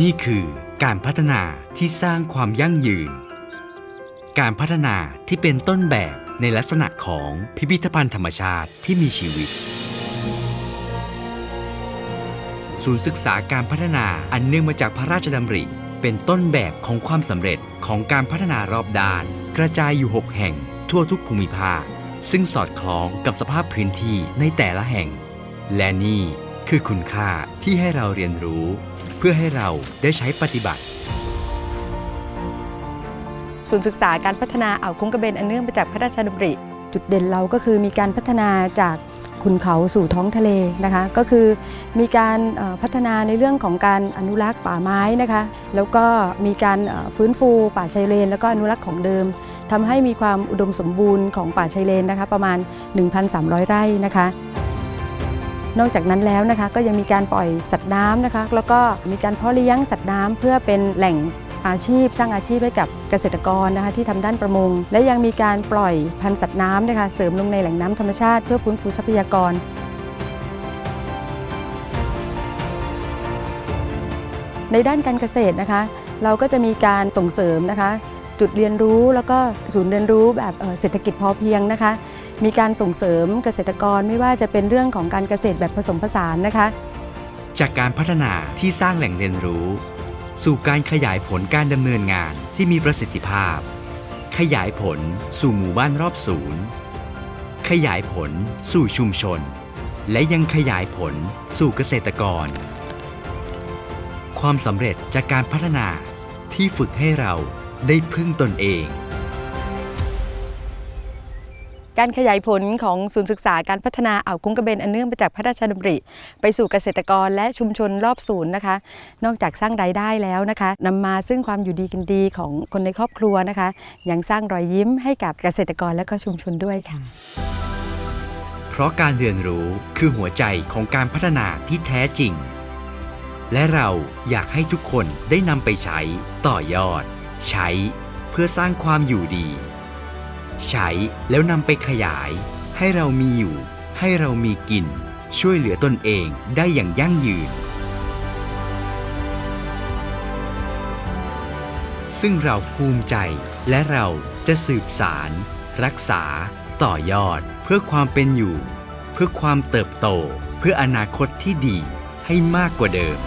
นี่คือการพัฒนาที่สร้างความยั่งยืน การพัฒนาที่เป็นต้นแบบในลักษณะของพิพิธภัณฑ์ธรรมชาติที่มีชีวิต ศูนย์ศึกษาการพัฒนาอันเนื่องมาจากพระราชดำริ เป็นต้นแบบของความสำเร็จของการพัฒนารอบด้าน กระจายอยู่ 6 แห่ง ทั่วทุกภูมิภาค ซึ่งสอดคล้องกับสภาพพื้นที่ในแต่ละแห่ง และนี่คือคุณค่าที่ให้เราเรียนรู้ พื่อให้เราได้ใช้ปฏิบัติ ศูนย์ศึกษาการพัฒนาอ่าวคุ้งกระเบนอันเนื่องมาจากพระราชดำริ จุดเด่นเราก็คือมีการพัฒนาจากขุนเขาสู่ท้องทะเลนะคะ ก็คือมีการพัฒนาในเรื่องของการอนุรักษ์ป่าไม้นะคะ แล้วก็มีการฟื้นฟูป่าชายเลน แล้วก็อนุรักษ์ของเดิมทำให้มีความอุดมสมบูรณ์ของป่าชายเลนนะคะ ประมาณ 1,300 ไร่นะคะ นอกจากนั้นแล้วนะคะก็ยังมีการปล่อยสัตว์น้ำนะคะแล้วก็มีการเพาะเลี้ยงสัตว์น้ำเพื่อเป็นแหล่งอาชีพ สร้างอาชีพให้กับเกษตรกรนะคะที่ทำด้านประมง และยังมีการปล่อยพันธุ์สัตว์น้ำนะคะเสริมลงในแหล่งน้ำธรรมชาติเพื่อฟื้นฟูทรัพยากรในด้านการเกษตรนะคะ เราก็จะมีการส่งเสริมนะคะ จุดเรียนรู้แล้วก็ศูนย์เรียนรู้แบบเศรษฐกิจพอเพียงนะคะ มีการส่งเสริมเกษตรกรไม่ว่าจะเป็นเรื่องของการเกษตรแบบผสมผสานนะคะ จากการพัฒนาที่สร้างแหล่งเรียนรู้ สู่การขยายผลการดำเนินงานที่มีประสิทธิภาพ ขยายผลสู่หมู่บ้านรอบศูนย์ ขยายผลสู่ชุมชน และยังขยายผลสู่เกษตรกร ความสำเร็จจากการพัฒนาที่ฝึกให้เราได้พึ่งตนเอง การขยายผลของศูนย์ศึกษาการพัฒนาอ่าวคุ้งกระเบนอันเนื่องมาจากพระราชดำริ ไปสู่เกษตรกรและชุมชนรอบศูนย์นะคะ นอกจากสร้างรายได้แล้วนะคะนำมาซึ่งความอยู่ดีกินดีของคนในครอบครัวนะคะ ยังสร้างรอยยิ้มให้กับเกษตรกรและก็ชุมชนด้วยค่ะ เพราะการเรียนรู้คือหัวใจของการพัฒนาที่แท้จริง และเราอยากให้ทุกคนได้นำไปใช้ต่อยอด ใช้เพื่อสร้างความอยู่ดี ใช้แล้วนำไปขยาย ให้เรามีอยู่ ให้เรามีกิน ช่วยเหลือตนเองได้อย่างยั่งยืน ซึ่งเราภูมิใจและเราจะสืบสาร รักษา ต่อยอด เพื่อความเป็นอยู่ เพื่อความเติบโต เพื่ออนาคตที่ดีให้มากกว่าเดิม